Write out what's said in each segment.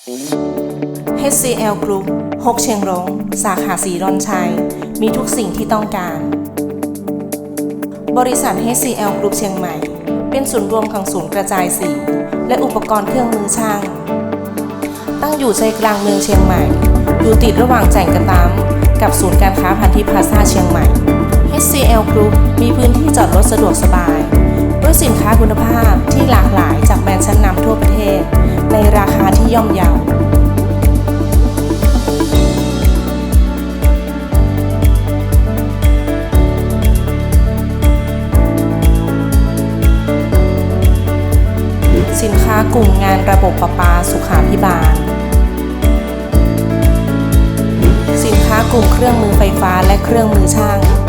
HCL Group ฮกเชียงรง สาขาสีรอนชัย มีทุกสิ่งที่ต้องการ บริษัท HCL Group เชียงใหม่ เป็นศูนย์รวมของศูนย์กระจายสี และอุปกรณ์เครื่องมือช่าง ตั้งอยู่ใจกลางเมืองเชียงใหม่ อยู่ติดระหว่างแจ่งกระตามกับศูนย์การค้าพันธิพาซาเชียงใหม่ HCL Group มีพื้นที่จอดรถสะดวกสบาย ด้วยสินค้าคุณภาพที่หลากหลายจากแบรนด์ชั้นนำทั่วประเทศ ย่อมเยาสินค้ากลุ่มงานระบบประปาสุขาพิบาล สินค้ากลุ่มเครื่องมือไฟฟ้าและเครื่องมือช่าง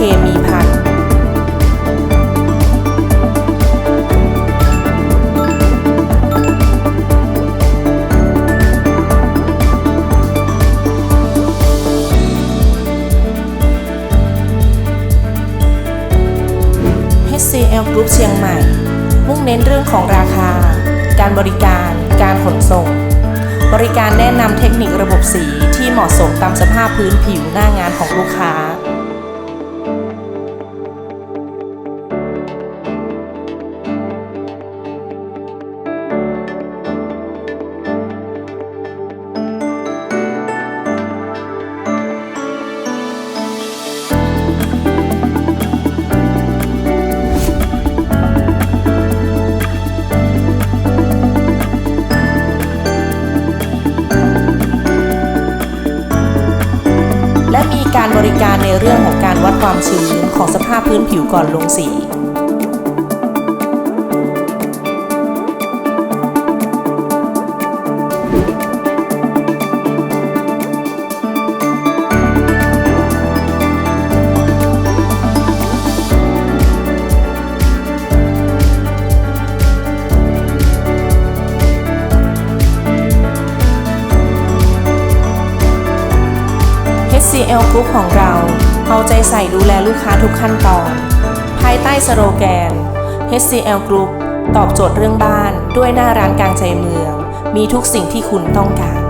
เคมีภัณฑ์ HCL Group เชียงใหม่ มุ่งเน้นเรื่องของราคา การบริการ การขนส่ง บริการแนะนำเทคนิคระบบสีที่เหมาะสมตามสภาพพื้นผิวหน้างานของลูกค้า บริการในเรื่องของการวัดความชื้นของสภาพพื้นผิวก่อนลงสี HCL Group ของเรา เอาใจใส่ดูแลลูกค้าทุกขั้นตอน ภายใต้สโลแกน HCL Group ตอบโจทย์เรื่องบ้านด้วยหน้าร้านกลางใจเมือง มีทุกสิ่งที่คุณต้องการ